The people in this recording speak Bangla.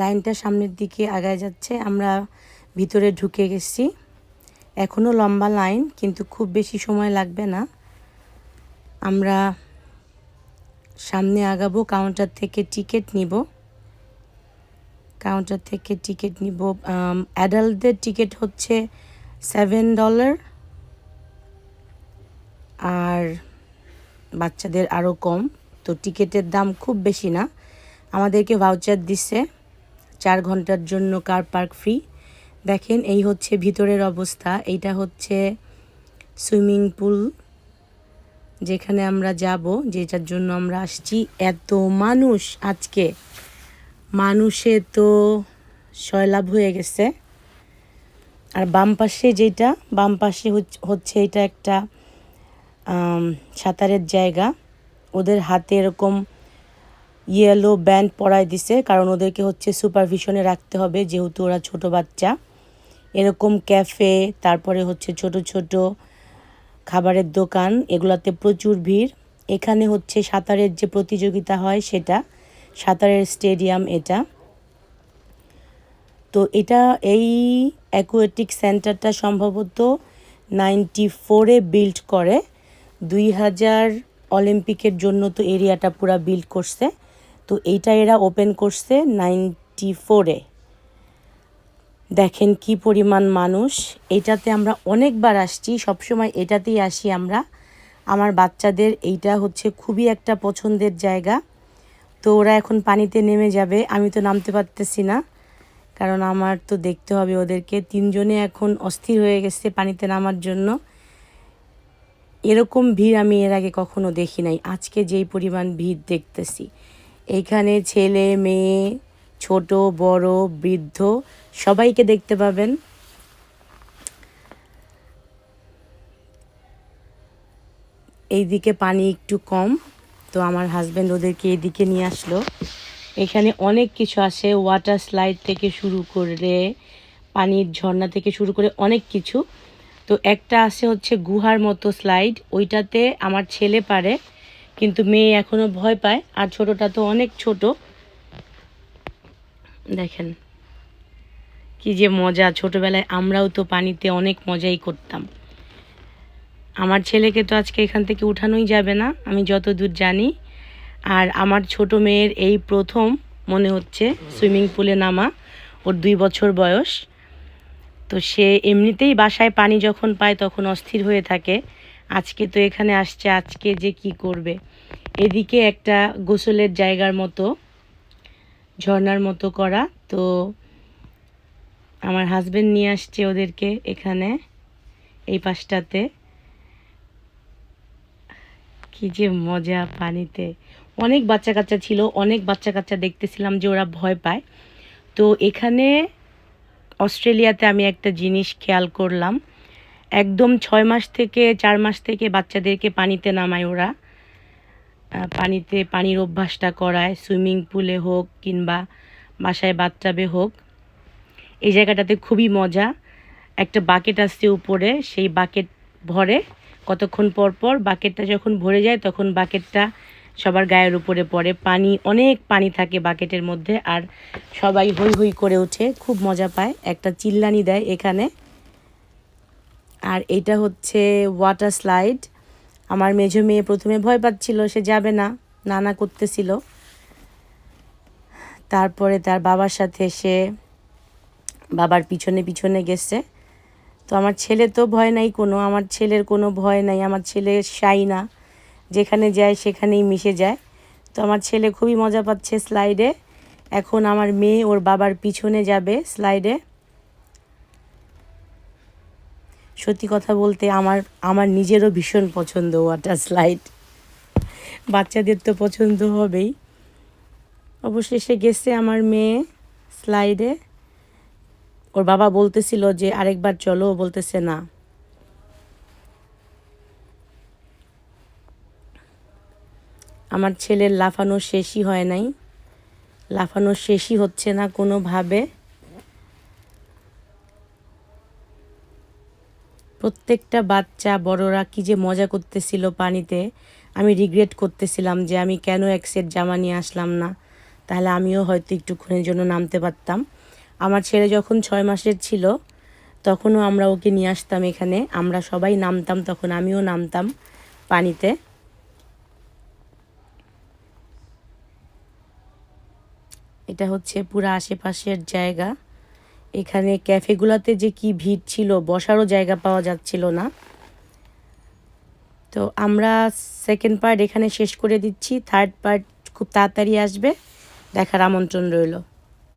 লাইনটা সামনের দিকে আগায় যাচ্ছে, আমরা ভিতরে ঢুকে গেছি। এখনও লম্বা লাইন, কিন্তু খুব বেশি সময় লাগবে না। আমরা সামনে আগাবো কাউন্টার থেকে টিকিট নিব। কাউন্টার থেকে টিকিট নিব অ্যাডাল্টদের টিকিট হচ্ছে সেভেন ডলার আর বাচ্চাদের আরও কম, তো টিকিটের দাম খুব বেশি না। আমাদেরকে ভাউচার দিচ্ছে চার ঘণ্টার জন্য কার পার্ক ফ্রি? দেখেন, এই হচ্ছে ভিতরের অবস্থা। এইটা হচ্ছে সুইমিং পুল যেখানে আমরা যাব, যেটার জন্য আমরা আসছি। এত মানুষ আজকে। মানুষে তো সয়লাভ হয়ে গেছে। আর বাম পাশে যেটা, বাম পাশে হচ্ছে এটা একটা সাঁতারের জায়গা। ওদের হাতে এরকম ইয়েলো ব্যান্ড পরায় দিছে, কারণ ওদেরকে হচ্ছে সুপারভিশনে রাখতে হবে, যেহেতু ওরা ছোট বাচ্চা। এরকম ক্যাফে তারপরে হচ্ছে ছোট ছোট খাবারের দোকান, এগুলাতে প্রচুর ভিড়। এখানে হচ্ছে সাঁতারের যে প্রতিযোগিতা হয় সেটা, সাঁতারের স্টেডিয়াম এটা। তো এটা এই অ্যাকুয়েটিক সেন্টারটা সম্ভবত নাইনটি ফোরে বিল্ড করে। দুই হাজার অলিম্পিকের জন্য তো এরিয়াটা পুরা বিল্ড করছে। তো এইটা এরা ওপেন করছে নাইনটি ফোরে দেখেন কি পরিমাণ মানুষ। এটাতে আমরা অনেকবার আসছি, সবসময় এটাতেই আসি আমরা। আমার বাচ্চাদের এইটা হচ্ছে খুবই একটা পছন্দের জায়গা। তো ওরা এখন পানিতে নেমে যাবে, আমি তো নামতে পারতেছি না। কারণ আমার তো দেখতে হবে ওদেরকে। তিনজনে এখন অস্থির হয়ে গেছে পানিতে নামার জন্য। এরকম ভিড় আমি এর আগে কখনো দেখি নাই। আজকে যেই পরিমাণ ভিড় দেখতেছি। এখানে ছেলে, মেয়ে, ছোট, বড়, বৃদ্ধ, সবাইকে দেখতে পাবেন। এইদিকে পানি একটু কম, তো আমার হাজব্যান্ড ওদেরকে এদিকে নিয়ে আসলো। এখানে অনেক কিছু আছে ওয়াটার স্লাইড থেকে শুরু করে, পানির ঝর্ণা থেকে শুরু করে অনেক কিছু। তো একটা আছে হচ্ছে গুহার মতো স্লাইড ওইটাতে আমার ছেলে পারে। কিন্তু মেয়ে এখনও ভয় পায়, আর ছোটটা তো অনেক ছোট। দেখেন কি যে মজা, ছোটবেলায় আমরাও তো পানিতে অনেক মজাই করতাম। আমার ছেলেকে তো আজকে এখান থেকে উঠানোই যাবে না, আমি যতদূর জানি। আর আমার ছোট মেয়ের এই প্রথম, মনে হচ্ছে, সুইমিং পুলে নামা, ওর দুই বছর বয়স। তো সে এমনিতেই বাসায় পানি যখন পায় তখন অস্থির হয়ে থাকে। আজকে তো এখানে আসছে, আজকে যে কি করবে? এদিকে একটা গোসলের জায়গার মতো, ঝর্ণার মতো করা। তো আমার হাজবেন্ড নিয়ে আসছে ওদেরকে এখানে, এই পাশটাতে। কি যে মজা পানিতে। অনেক বাচ্চা কাচ্চা ছিল, অনেক বাচ্চা কাচ্চা দেখতেছিলাম যে ওরা ভয় পায়। তো এখানে অস্ট্রেলিয়াতে আমি একটা জিনিস খেয়াল করলাম। একদম ছয় মাস থেকে, চার মাস থেকে বাচ্চাদেরকে পানিতে নামায় ওরা। পানিতে পানির অভ্যাসটা করায়, সুইমিং পুলে হোক কিংবা বাসায় বাথটাবে হোক। এই জায়গাটাতে খুবই মজা। একটা বাকেট আসছে উপরে, সেই বাকেট ভরে কতক্ষণ পর পর বাকেটটা যখন ভরে যায়, তখন বাকেটটা সবার গায়ের উপরে পড়ে। পানি, অনেক পানি থাকে বাকেটের মধ্যে, আর সবাই হই হই করে ওঠে। খুব মজা পায়। একটা চিল্লানি দেয় এখানে। আর এটা হচ্ছে ওয়াটার স্লাইড আমার মেঝো মেয়ে প্রথমে ভয় পাচ্ছিল, সে যাবে না, নানা করতেছিল। তারপরে তার বাবার সাথে সে বাবার পিছনে পিছনে গেছে। তো আমার ছেলে তো ভয় নাই কোনো, আমার ছেলের কোনো ভয় নাই, আমার ছেলে শাই না। যেখানে যায় সেখানেই মিশে যায়। তো আমার ছেলে খুবই মজা পাচ্ছে স্লাইডে এখন আমার মেয়ে ওর বাবার পিছনে যাবে স্লাইডে সত্যি কথা বলতে আমার আমার নিজেরও ভীষণ পছন্দ ওয়াটার স্লাইড বাচ্চাদের তো পছন্দ হবেই। অবশেষে গেছে আমার মেয়ে স্লাইডে ওর বাবা বলতেছিল যে, আরেকবার চলো। বলতেছে, না। আমার ছেলের লাফানো শেষই হয় নাই। লাফানো শেষই হচ্ছে না কোনোভাবে। প্রত্যেকটা বাচ্চা বড়রা কি যে মজা করতেছিল পানিতে, আমি রিগ্রেট করতেছিলাম যে আমি কেন এক সেট জামা নিয়ে আসলাম না। তাহলে আমিও হয়তো একটুক্ষণের জন্য নামতে পারতাম। আমার ছেলে যখন ছয় মাসের ছিল, তখনও আমরা ওকে নিয়ে আসতাম এখানে। আমরা সবাই নামতাম, তখন আমিও নামতাম পানিতে। এটা হচ্ছে পুরো আশেপাশের জায়গা। এখানে ক্যাফেগুলোতে যে কি ভিড় ছিল, বসারও জায়গা পাওয়া যাচ্ছিল না। তো আমরা সেকেন্ড পার্ট এখানে শেষ করে দিচ্ছি। থার্ড পার্ট খুব তাড়াতাড়ি আসবে। দেখার আমন্ত্রণ রইল।